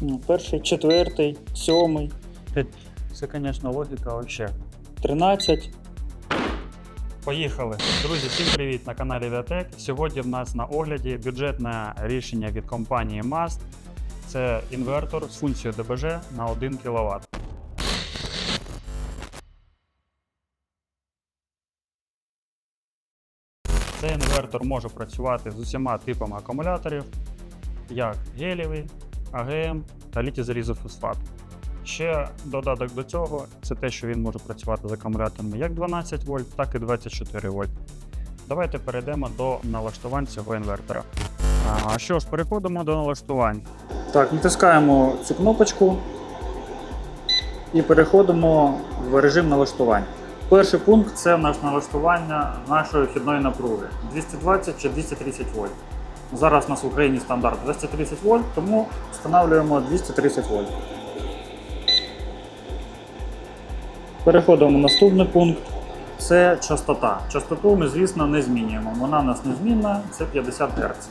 Ну, Перший, четвертий, сьомий, Це, звісно, логіка взагалі. 13. Поїхали. Друзі, всім привіт на каналі Віатек. Сьогодні в нас на огляді бюджетне рішення від компанії MAST. Це інвертор з функцією ДБЖ на 1 кВт. Цей інвертор може працювати з усіма типами акумуляторів, як гелєвий, АГМ та літій-залізофосфат. Ще додаток до цього це те, що він може працювати з акумуляторами як 12 вольт, так і 24 вольт. Давайте перейдемо до налаштувань цього інвертора. А що ж, переходимо до налаштувань. Так, натискаємо цю кнопочку і переходимо в режим налаштувань. Перший пункт це наш налаштування нашої вхідної напруги 220 чи 230 вольт. Зараз у нас в Україні стандарт 230 вольт, тому встановлюємо 230 вольт. Переходимо в наступний пункт. Це частота. Частоту ми, звісно, не змінюємо. Вона у нас незмінна, це 50 Гц.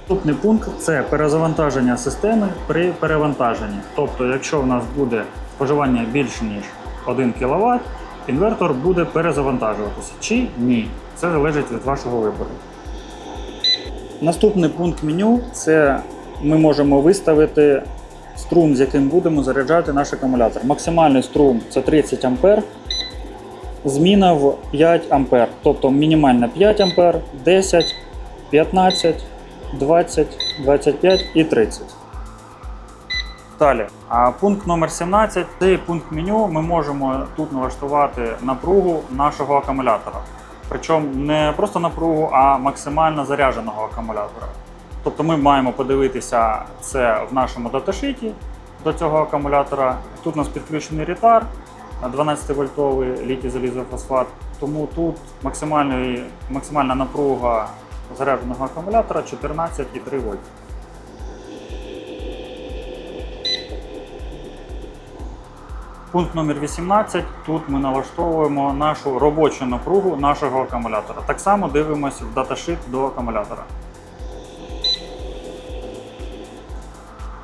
Наступний пункт це перезавантаження системи при перевантаженні. Тобто, якщо в нас буде споживання більше ніж 1 кВт, інвертор буде перезавантажуватися чи ні. Це залежить від вашого вибору. Наступний пункт меню це ми можемо виставити струм, з яким будемо заряджати наш акумулятор. Максимальний струм це 30 А. Зміна в 5 А. Тобто мінімальна 5 А, 10, 15, 20, 25 і 30. Далі. Пункт номер 17. Цей пункт меню ми можемо тут налаштувати напругу нашого акумулятора. Причому не просто напругу, а максимально зарядженого акумулятора. Тобто ми маємо подивитися це в нашому даташиті до цього акумулятора. Тут у нас підключений рітар 12-вольтовий літій залізофосфат. Тому тут максимальна напруга зарядженого акумулятора 14,3 вольт. Пункт номер 18. Тут ми налаштовуємо нашу робочу напругу нашого акумулятора. Так само дивимося в даташит до акумулятора.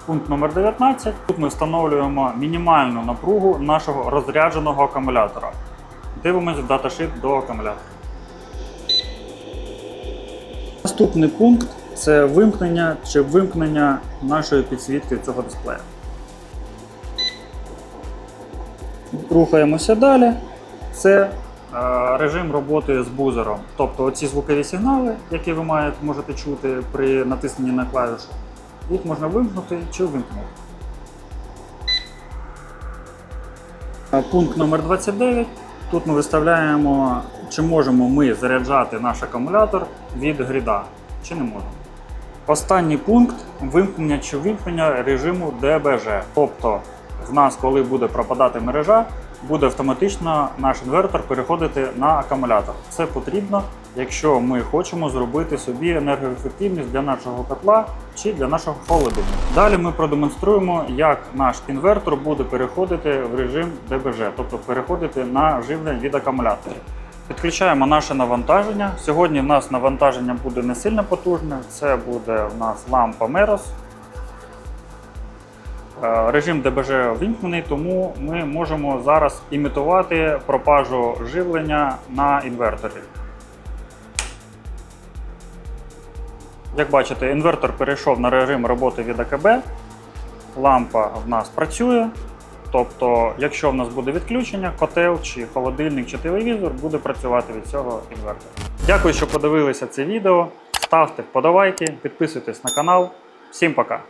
Пункт номер 19. Тут ми встановлюємо мінімальну напругу нашого розрядженого акумулятора. Дивимося в даташит до акумулятора. Наступний пункт це вимкнення чи вимкнення нашої підсвітки цього дисплея. Рухаємося далі. Це е, режим роботи з бузером. Тобто оці звукові сигнали, які ви маєте, можете чути при натисненні на клавішу, їх можна вимкнути чи вимкнути. Е, Пункт номер 29. Тут ми виставляємо, чи можемо ми заряджати наш акумулятор від гріда, чи не можемо. Останній пункт вимкнення чи вимкнення режиму ДБЖ. Тобто, в нас, коли буде пропадати мережа, буде автоматично наш інвертор переходити на акумулятор. Це потрібно, якщо ми хочемо зробити собі енергоефективність для нашого котла чи для нашого холодильника. Далі ми продемонструємо, як наш інвертор буде переходити в режим ДБЖ, тобто переходити на живлення від акумулятора. Підключаємо наше навантаження. Сьогодні в нас навантаження буде не сильно потужне. Це буде в нас лампа Meros. Е, Режим ДБЖ вимкнений, тому ми можемо зараз імітувати пропажу живлення на інверторі. Як бачите, інвертор перейшов на режим роботи від АКБ. Лампа в нас працює. Тобто, якщо в нас буде відключення, котел чи холодильник чи телевізор буде працювати від цього інвертора. Дякую, що подивилися це відео. Ставте вподобайки, підписуйтесь на канал. Всім пока!